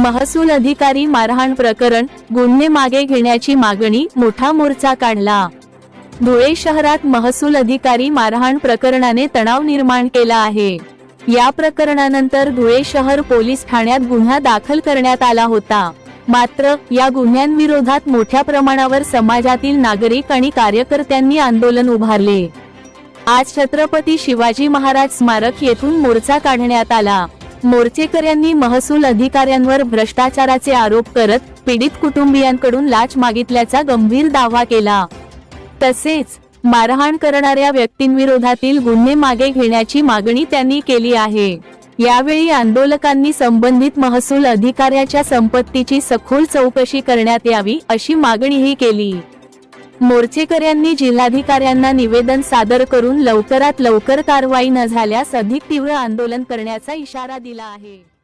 महसूल अधिकारी मारहाण प्रकरण गुन्हे मागे घेण्याची मागणी मोठा मोर्चा काढला. धुळे शहरात महसूल अधिकारी मारहाण प्रकरणाने तणाव निर्माण केला आहे. या प्रकरणानंतर धुळे शहर पोलीस ठाण्यात गुन्हा दाखल करण्यात आला होता. मात्र या गुन्ह्यांविरोधात मोठ्या प्रमाणावर समाजातील नागरिक आणि कार्यकर्त्यांनी आंदोलन उभारले. आज छत्रपती शिवाजी महाराज स्मारक येथून मोर्चा काढण्यात आला. मोर्चेकऱ्यांनी महसूल अधिकाऱ्यांवर भ्रष्टाचाराचे आरोप करत पीडित कुटुंबियांकडून लाच मागितल्याचा गंभीर दावा केला. तसेच मारहाण करणाऱ्या व्यक्तींविरोधातील गुन्हे मागे घेण्याची मागणी त्यांनी केली आहे. यावेळी आंदोलकांनी संबंधित महसूल अधिकाऱ्याच्या संपत्तीची सखोल चौकशी करण्यात यावी अशी मागणीही केली. मोर्चेकऱ्यांनी जिल्हाधिकाऱ्यांना निवेदन सादर करून लवकरात लवकर कारवाई न झाल्यास अधिक तीव्र आंदोलन करण्याचा इशारा दिला आहे.